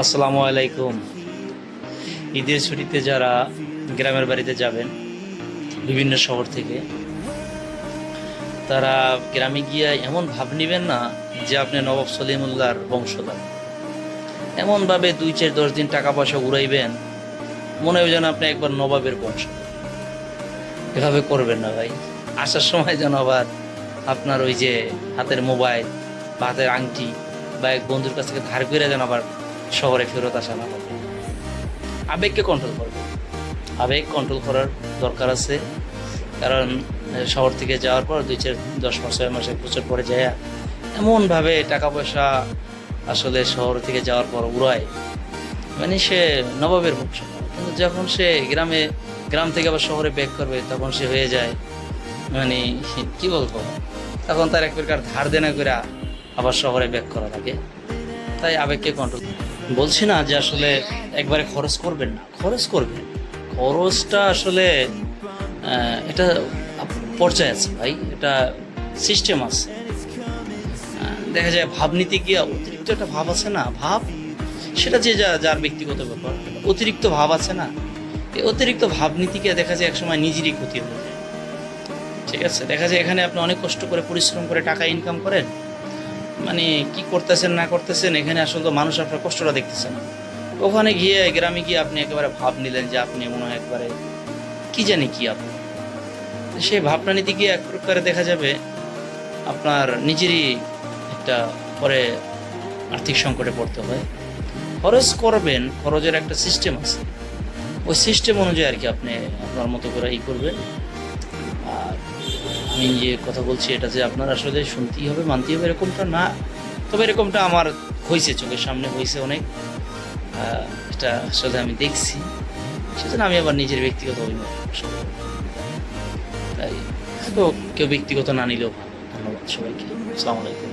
আসসালামু আলাইকুম। ঈদের ছুটিতে যারা গ্রামের বাড়িতে যাবেন, বিভিন্ন শহর থেকে, তারা গ্রামে গিয়ে এমন ভাব নেবেন না যে আপনি নবাব সলিমুল্লাহর বংশধর। এমনভাবে দুই চার দশ দিন টাকা পয়সা উড়াইবেন মনে হয় যেন আপনি একবার নবাবের বংশ এভাবে করবেন না ভাই। আসার সময় যেন আবার আপনার ওই যে হাতের মোবাইল বা হাতের আংটি বা এক বন্ধুর কাছ থেকে ধার করে যেন আবার শহরে ফেরত আসা না। আবেগকে কন্ট্রোল করবে। আবেগ কন্ট্রোল করার দরকার আছে। কারণ শহর থেকে যাওয়ার পর দুই চার, দশ মাস, ছয় মাস বছর পরে যায়। এমনভাবে টাকা পয়সা আসলে শহর থেকে যাওয়ার পর উড়ায়। মানে সে নবাবের বংশ কিন্তু যখন সে গ্রামে, গ্রাম থেকে আবার শহরে ব্যাক করবে, তখন সে হয়ে যায়। মানে কি বলব? তখন তার এক প্রকার ধার দেনা করে আবার শহরে ব্যাক করা লাগে। তাই আবেগকে কন্ট্রোল বলছি না যে আসলে একবারে খরচ করবেন না। খরচ করবেন। খরচটা আসলে এটা পর্যায়ে আছে ভাই, এটা সিস্টেম আছে। দেখা যায় ভাব নিতে গিয়ে অতিরিক্ত একটা ভাব আছে না? ভাব, সেটা যে যা- যার ব্যক্তিগত ব্যাপার। অতিরিক্ত ভাব আছে না? এই অতিরিক্ত ভাব নীতি গিয়ে দেখা যায় একসময় নিজেরই ক্ষতি হয়ে যায়। ঠিক আছে? দেখা যায় এখানে আপনি অনেক কষ্ট করে পরিশ্রম করে টাকা ইনকাম করেন। মানে কি করতেছেন, না করতেছেন, এখানে আসলে মানুষ আপনার কষ্টটা দেখতেছে না। ওখানে গিয়ে গ্রামে গিয়ে আপনি একেবারে ভাব নিলেন যে আপনি মনে হয় একবারে কি জানি কি আপনি। সেই ভাবনা নিতে গিয়ে এক প্রকারে দেখা যাবে, আপনার নিজেরই একটা পরে আর্থিক সংকটে পড়তে হয়। খরচ করবেন, খরচের একটা সিস্টেম আছে। ওই সিস্টেম অনুযায়ী আর কি আপনি আপনার মতো করে ই করবেন। আর আমি যে কথা বলছি এটা যে আপনার আসলে শুনতেই হবে, মানতেই হবে, এরকমটা না। তবে এরকমটা আমার হয়েছে, চোখের সামনে হয়েছে অনেক। এটা আসলে আমি দেখছি। সেজন্য আমি আবার নিজের ব্যক্তিগত অভিমত তাই। তো কেউ ব্যক্তিগত না নিলেও ভালো। ধন্যবাদ সবাইকে। আসসালামু আলাইকুম।